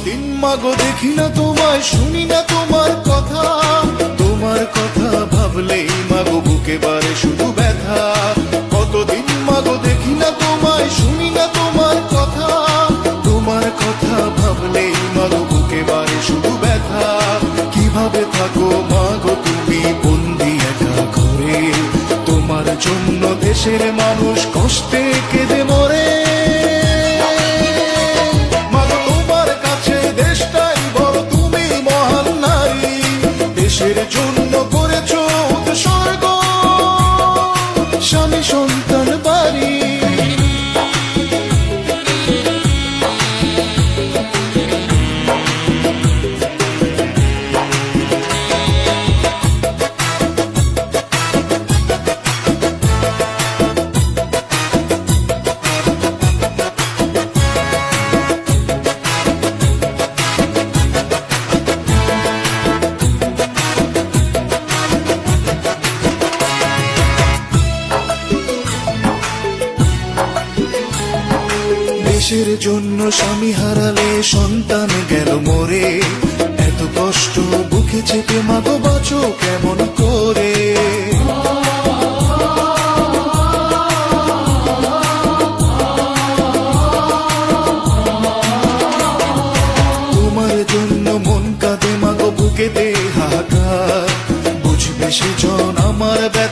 কতদিন মাগো দেখি না তোমায়, শুনি না তোমার কথা। তোমার কথা ভাবলেই মাগো বুকে বারে শুধু ব্যথা। কতদিন মাগো দেখি না তোমায়, শুনি না তোমার কথা। তোমার কথা ভাবলেই মাগো বুকে বারে শুধু ব্যথা। কীভাবে থাকো মাগো তুমি বন্দি একা ঘরে? তোমার জন্য দেশের দেশের জন্য দেশের জন্য স্বামী হারালে সন্তান গেল মরে। এত কষ্ট বুকে চেপে মাগো বাঁচো কেমন করে? তোমার জন্য মন কাঁদে মাগো বুকে দে হাহাকার। বুঝবে সেজন আমার ব্যথা।